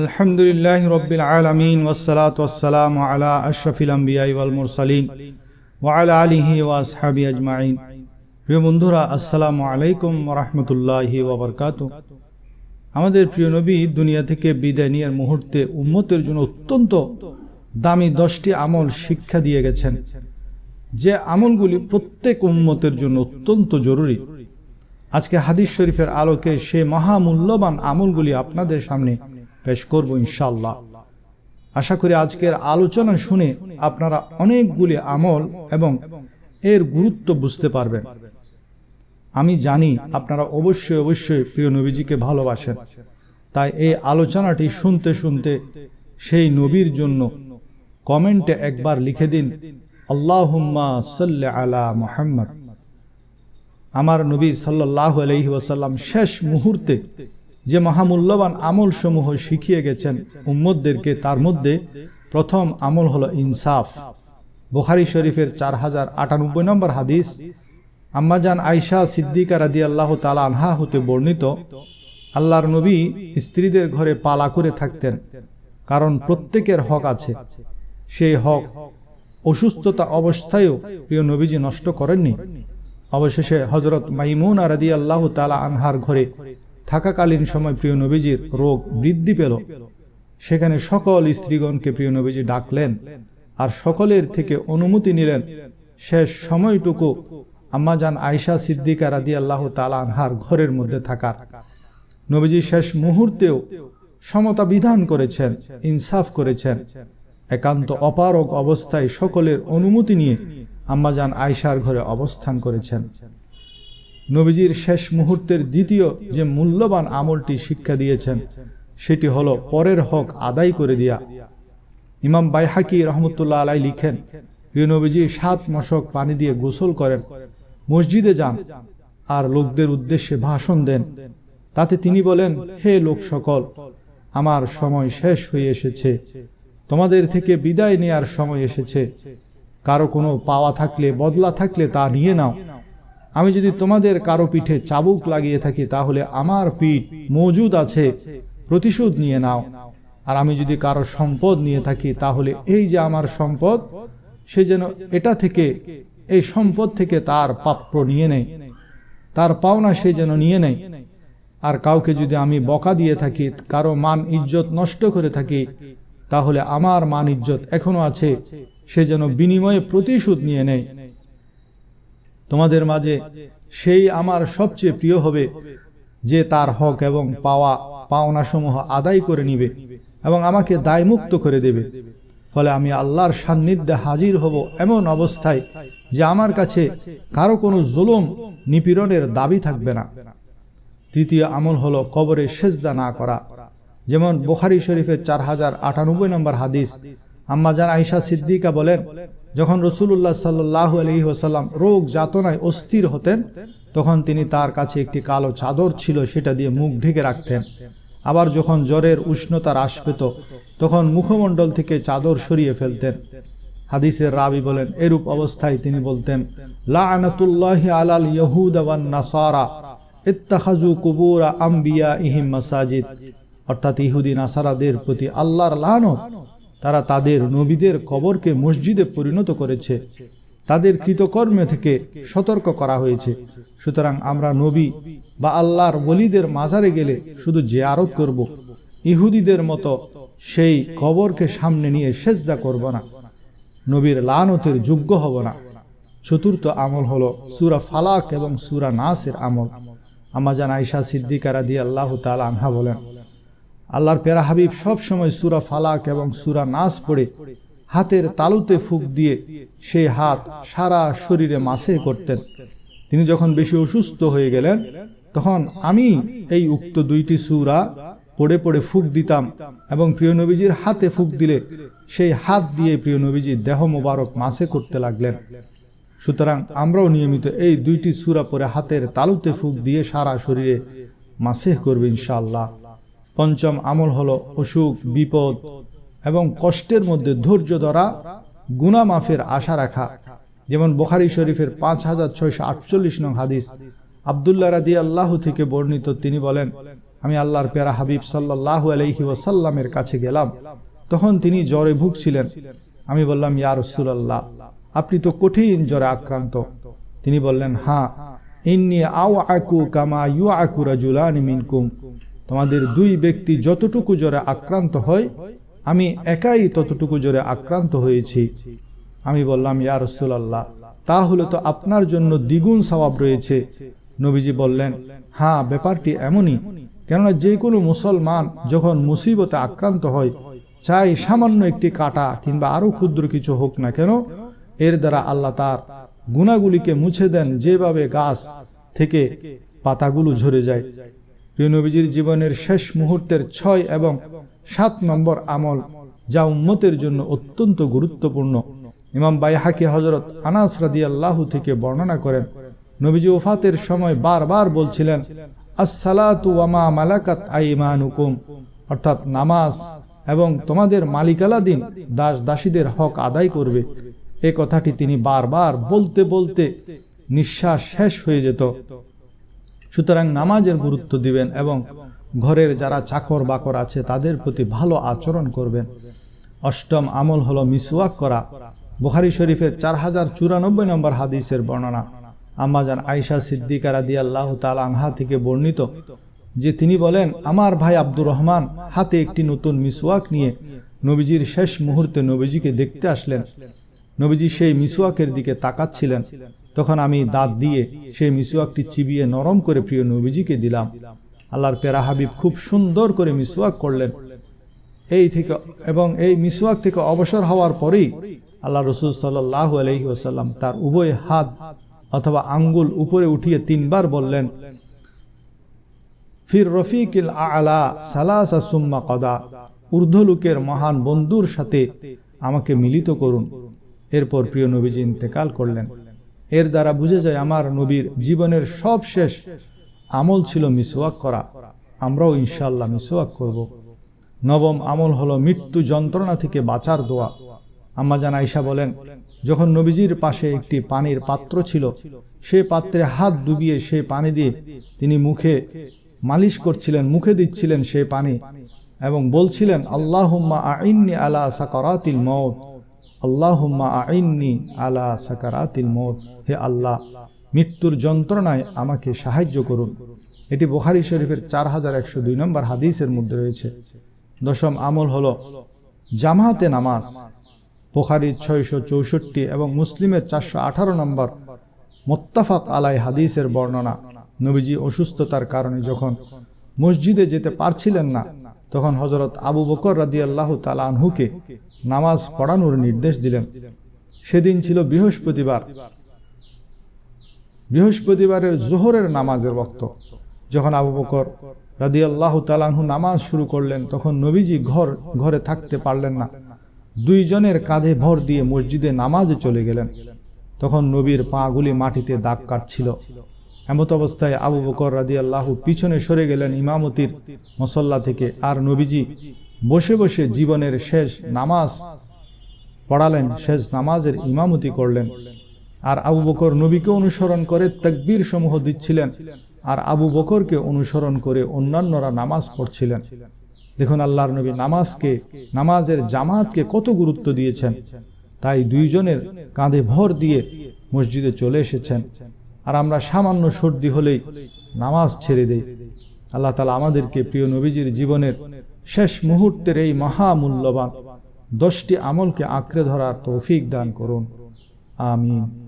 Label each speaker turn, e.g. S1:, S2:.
S1: আলহামদুলিল্লাহ রবিল আলমিন ওসলাত ওসালাম আলা আশরফিল আম্বিআ মুরসালিন ওয়ালা আলিহি ওয়াসহাবি আজমাইন। প্রিয় বন্ধুরা, আসসালামু আলাইকুম রহমতুল্লাহি ওবরকাত আমাদের প্রিয় নবী দুনিয়া থেকে বিদায় নিয়ার মুহূর্তে উম্মতের জন্য অত্যন্ত দামি দশটি আমল শিক্ষা দিয়ে গেছেন। যে আমলগুলি প্রত্যেক উম্মতের জন্য অত্যন্ত জরুরি। আজকে হাদিস শরীফের আলোকে সে মহামূল্যবান আমলগুলি আপনাদের সামনে পেশ করব ইনশাল্লাহ আশা করি আজকের আলোচনা শুনে আপনারা অনেকগুলি আমল এবং এর গুরুত্ব বুঝতে পারবেন। আমি জানি আপনারা অবশ্যই অবশ্যই প্রিয় নবীজিকে ভালোবাসেন। তাই এই আলোচনাটি শুনতে শুনতে সেই নবীর জন্য কমেন্টে একবার লিখে দিন সাল্লি আলা মোহাম্মদ। আমার নবী সাল্লাহ আলহি ওয়াসাল্লাম শেষ মুহূর্তে যে মহামূল্যবান আমল সমূহ শিখিয়ে গেছেন উম্মদদেরকে তার মধ্যে প্রথম আমল হলো ইনসাফ। বুখারি শরীফের চার হাজার আটানব্বই নম্বর হাদিস, আম্মাজান আয়সা সিদ্দিকা রাদি আল্লাহ তালা আনহা হতে বর্ণিত, আল্লাহর নবী স্ত্রীদের ঘরে পালা করে থাকতেন, কারণ প্রত্যেকের হক আছে। সেই হক অসুস্থতা অবস্থায়ও প্রিয় নবীজি নষ্ট করেননি। অবশেষে হজরত মাইমুন আরাদি আল্লাহ তালা আনহার ঘরে থাকাকালীন সময় প্রিয় নবীজির রোগ বৃদ্ধি পেল। সেখানে সকল স্ত্রীগণকে প্রিয় নবীজি ডাকলেন আর সকলের থেকে অনুমতি নিলেন, শেষ সময়টুকু আম্মাজান আয়সা সিদ্দিকা রাদি আল্লাহ আনহার ঘরের মধ্যে থাকার। নবীজি শেষ মুহূর্তেও সমতা বিধান করেছেন, ইনসাফ করেছেন। একান্ত অপারক অবস্থায় সকলের অনুমতি নিয়ে আম্মাজান আয়সার ঘরে অবস্থান করেছেন। নবীজির শেষ মুহূর্তের দ্বিতীয় যে মূল্যবান আমলটি শিক্ষা দিয়েছেন, সেটি হলো পরের হক আদায় করে দিয়া। ইমাম বাইহাকি রহমতুল্লাহ আলাই লিখেন, প্রিয় নবীজি, সাত মশক পানি দিয়ে গোসল করেন, মসজিদে যান, আর লোকদের উদ্দেশ্যে ভাষণ দেন। তাতে তিনি বলেন, হে লোক সকল, আমার সময় শেষ হয়ে এসেছে। তোমাদের থেকে বিদায় নেয়ার সময় এসেছে। কারও কোনো পাওয়া থাকলে, বদলা থাকলে তা নিয়ে নাও। আমি যদি তোমাদের কারও পিঠে চাবুক লাগিয়ে থাকি, তাহলে আমার পিঠ মজুদ আছে, প্রতিশোধ নিয়ে নাও। আর আমি যদি কারও সম্পদ নিয়ে থাকি, তাহলে এই যে আমার সম্পদ, সে যেন এটা থেকে, এই সম্পদ থেকে তার প্রাপ্য নিয়ে নেয়। তার পাওনা সে যেন নিয়ে নেয়। আর কাউকে যদি আমি বকা দিয়ে থাকি, কারও মান ইজ্জত নষ্ট করে থাকি, তাহলে আমার মান ইজ্জত এখনও আছে, সে যেন বিনিময়ে প্রতিশোধ নিয়ে নেয়। তোমাদের মাঝে সেই আমার সবচেয়ে প্রিয় হবে, যে তার হক এবং পাওয়া পাওনাসমূহ আদায় করে নিবে এবং আমাকে দায়মুক্ত করে দেবে। ফলে আমি আল্লাহর সান্নিধ্যে হাজির হব এমন অবস্থায় যে আমার কাছে কারও কোনো জুলুম নিপীড়নের দাবি থাকবে না। তৃতীয় আমল হলো কবরে সেজদা না করা। যেমন বোখারি শরীফের চার হাজার আটানব্বই নম্বর হাদিস আম্মাজান আইসা সিদ্দিকা বলেন যখন রসুল্লাহ সাল্লাহ আলহি ওসাল্লাম রোগ যাতনায় অস্থির হতেন, তখন তিনি তার কাছে একটি কালো চাদর ছিল, সেটা দিয়ে মুখ ঢেকে রাখতেন। আবার যখন জ্বরের উষ্ণতা হ্রাস পেত, তখন মুখমণ্ডল থেকে চাদর সরিয়ে ফেলতেন। হাদিসের রাবি বলেন, এরূপ অবস্থায় তিনি বলতেন লাআনাতুল্লাহ আলাল ইহুদ ওয়ান নাসারা ইত্তাখাজু কুবুরা আম্বিয়া ইহিম মাসাজিদ। অর্থাৎ ইহুদি, নাসারাদের প্রতি আল্লাহর লানত তারা তাদের নবীদের কবরকে মসজিদে পরিণত করেছে। তাদের কৃতকর্ম থেকে সতর্ক করা হয়েছে। সুতরাং আমরা নবী বা আল্লাহর বলিদের মাজারে গেলে শুধু জেয়ারত করব। ইহুদিদের মতো সেই কবরকে সামনে নিয়ে সেজদা করব না। নবীর লানতের যোগ্য হব না। চতুর্থ আমল হলো সুরা ফালাক এবং সুরা নাসের আমল। আমাজান আইসা সিদ্দিকারা দিয়ে আল্লাহ তাল আনহা বলেন আল্লাহর পেরা হাবিব সব সময় সুরা ফালাক এবং সুরা নাস পড়ে, হাতের তালুতে ফুক দিয়ে সেই হাত সারা শরীরে মাসে করতেন। তিনি যখন বেশি অসুস্থ হয়ে গেলেন, তখন আমি এই উক্ত দুইটি সুরা পড়ে পড়ে ফুক দিতাম এবং প্রিয় নবীজির হাতে ফুক দিলে সেই হাত দিয়ে প্রিয় নবীজির দেহ মোবারক মাসে করতে লাগলেন। সুতরাং আমরাও নিয়মিত এই দুইটি সুরা পরে হাতের তালুতে ফুক দিয়ে সারা শরীরে মাসেহ করবে ইনশাআল্লাহ। পঞ্চম আমল হলো অসুখ, বিপদ এবং কষ্টের মধ্যে ধৈর্য ধরা গুনা মাফের আশা রাখা। যেমন বোখারি শরীফের পাঁচ হাজার ছয়শো আটচল্লিশ নং হাদিস। আবদুল্লাহ রাদি আল্লাহ থেকে বর্ণিত, তিনি বলেন, আমি আল্লাহর পেরা হাবিব সাল্লাহু আলহি ওয়াসাল্লামের কাছে গেলাম। তখন তিনি জ্বরে ভুগছিলেন। আমি বললাম, ইয়া রসুলাল্লাহ, আপনি তো কঠিন জ্বরে আক্রান্ত। তিনি বললেন হ্যাঁ ইন্নি আকু কামা ইউ আকু রাজুলানি মিনকুম। তোমাদের দুই ব্যক্তি যতটুকু জ্বরে আক্রান্ত হয়, আমি একাই ততটুকু জ্বরে আক্রান্ত হয়েছি। আমি বললাম, ইয়া রসুলাল্লাহ, তাহলে তো আপনার জন্য দ্বিগুণ সওয়াব রয়েছে। নবীজি বললেন হ্যাঁ ব্যাপারটি এমনই। কেননা যে কোনো মুসলমান যখন মুসিবতে আক্রান্ত হয়, চাই সামান্য একটি কাটা কিংবা আরও ক্ষুদ্র কিছু হোক না কেন, এর দ্বারা আল্লাহ তার গুণাগুলিকে মুছে দেন যেভাবে গাছ থেকে পাতাগুলো ঝরে যায়। প্রিয় নবীজির জীবনের শেষ মুহূর্তের ছয় এবং সাত নম্বর আমল যা উম্মতের জন্য অত্যন্ত গুরুত্বপূর্ণ। ইমাম বাইহাকি হজরত আনাস রাদি আল্লাহ থেকে বর্ণনা করেন, নবীজি ওফাতের সময় বারবার বলছিলেন, আসসালাতু ওয়ামা মালাকাত আইমানুকুম। অর্থাৎ নামাজ এবং তোমাদের মালিকালাদিন দাস দাসীদের হক আদায় করবে। এ কথাটি তিনি বারবার বলতে বলতে নিঃশ্বাস শেষ হয়ে যেত। সুতরাং নামাজের গুরুত্ব দিবেন এবং ঘরের যারা চাকর বাকর আছে তাদের প্রতি ভালো আচরণ করবেন। অষ্টম আমল হলো মিসওয়াক করা। বুখারি শরীফের চার হাজার চুরানব্বই নম্বর হাদিসের বর্ণনা। আম্মাজান আয়সা সিদ্দিকা রাদি আল্লাহ তাল আনহা থেকে বর্ণিত যে তিনি বলেন, আমার ভাই আব্দুর রহমান হাতে একটি নতুন মিসওয়াক নিয়ে নবীজির শেষ মুহূর্তে নবীজিকে দেখতে আসলেন। নবীজি সেই মিসওয়াকের দিকে তাকাচ্ছিলেন। তখন আমি দাঁত দিয়ে সেই মিসওয়াকটি চিবিয়ে নরম করে প্রিয় নবীজিকে দিলাম। আল্লাহর পেরা হাবিব খুব সুন্দর করে মিসওয়াক করলেন। এই থেকে এবং এই মিসওয়াক থেকে অবসর হওয়ার পরেই আল্লাহ রসুল সাল্লাহ আলহি ওসাল্লাম তার উভয় হাত অথবা আঙ্গুল উপরে উঠিয়ে তিনবার বললেন, ফির রফিকিল আলা সালাসা সুম্মা কদা ঊর্ধ্বলোকের মহান বন্ধুর সাথে আমাকে মিলিত করুন। এরপর প্রিয় নবীজি ইন্তেকাল করলেন। এর দ্বারা বুঝে যায় আমার নবীর জীবনের সব শেষ আমল ছিল মিসওয়াক করা। আমরাও ইনশাল্লাহ মিসওয়াক করব। নবম আমল হলো মৃত্যু যন্ত্রণা থেকে বাঁচার দোয়া। আম্মা জান আইসা বলেন, যখন নবীজির পাশে একটি পানির পাত্র ছিল, সে পাত্রে হাত ডুবিয়ে সেই পানি দিয়ে তিনি মুখে মালিশ করছিলেন, মুখে দিচ্ছিলেন সে পানি এবং বলছিলেন, আল্লাহুম্মা আইন্নি আলা সাকারাতিল মৌত আল্লাহুম্মা আইন্নি আলা সাকারাতিল মৌত হে আল্লাহ, মৃত্যুর যন্ত্রণায় আমাকে সাহায্য করুন। এটি বুখারি শরীফের চার হাজার একশো দুই নম্বর হাদিসের মধ্যে রয়েছে। দশম আমল হল জামাতে নামাজ। বুখারির ছয়শো চৌষট্টি এবং মুসলিমের চারশো আঠারো নম্বর মোত্তাফাক আলাই হাদিসের বর্ণনা। নবীজি অসুস্থতার কারণে যখন মসজিদে যেতে পারছিলেন না, তখন হজরত আবু বকর রাদি আল্লাহ তালানহুকে নামাজ পড়ানোর নির্দেশ দিলেন। সেদিন ছিল বৃহস্পতিবার। বৃহস্পতিবারের জোহরের নামাজের বক্ত। যখন আবু বকর রাদি আল্লাহ তালানহু নামাজ শুরু করলেন, তখন নবীজি ঘর, ঘরে থাকতে পারলেন না। দুইজনের কাঁধে ভর দিয়ে মসজিদে নামাজে চলে গেলেন। তখন নবীর পাগুলি মাটিতে দাগ কাটছিল। এমত অবস্থায় আবু বকর রাদি আল্লাহ পিছনে সরে গেলেন ইমামতির মসল্লা থেকে। আর নবীজি বসে বসে জীবনের শেষ নামাজ পড়ালেন, শেষ নামাজের ইমামতি করলেন। আর আবু বকর নবীকে অনুসরণ করে তকবীর সমূহ দিচ্ছিলেন। আর আবু বকরকে অনুসরণ করে অন্যান্যরা নামাজ পড়ছিলেন। দেখুন, আল্লাহর নবী নামাজকে, নামাজের জামাতকে কত গুরুত্ব দিয়েছেন। তাই দুইজনের কাঁধে ভর দিয়ে মসজিদে চলে এসেছেন। আর আমরা সামান্য সর্দি হলেই নামাজ ছেড়ে দেই। আল্লাহ তালা আমাদেরকে প্রিয় নবীজির জীবনের শেষ মুহূর্তের এই মহামূল্যবান দশটি আমলকে আঁকড়ে ধরার তৌফিক দান করুন। আমিন।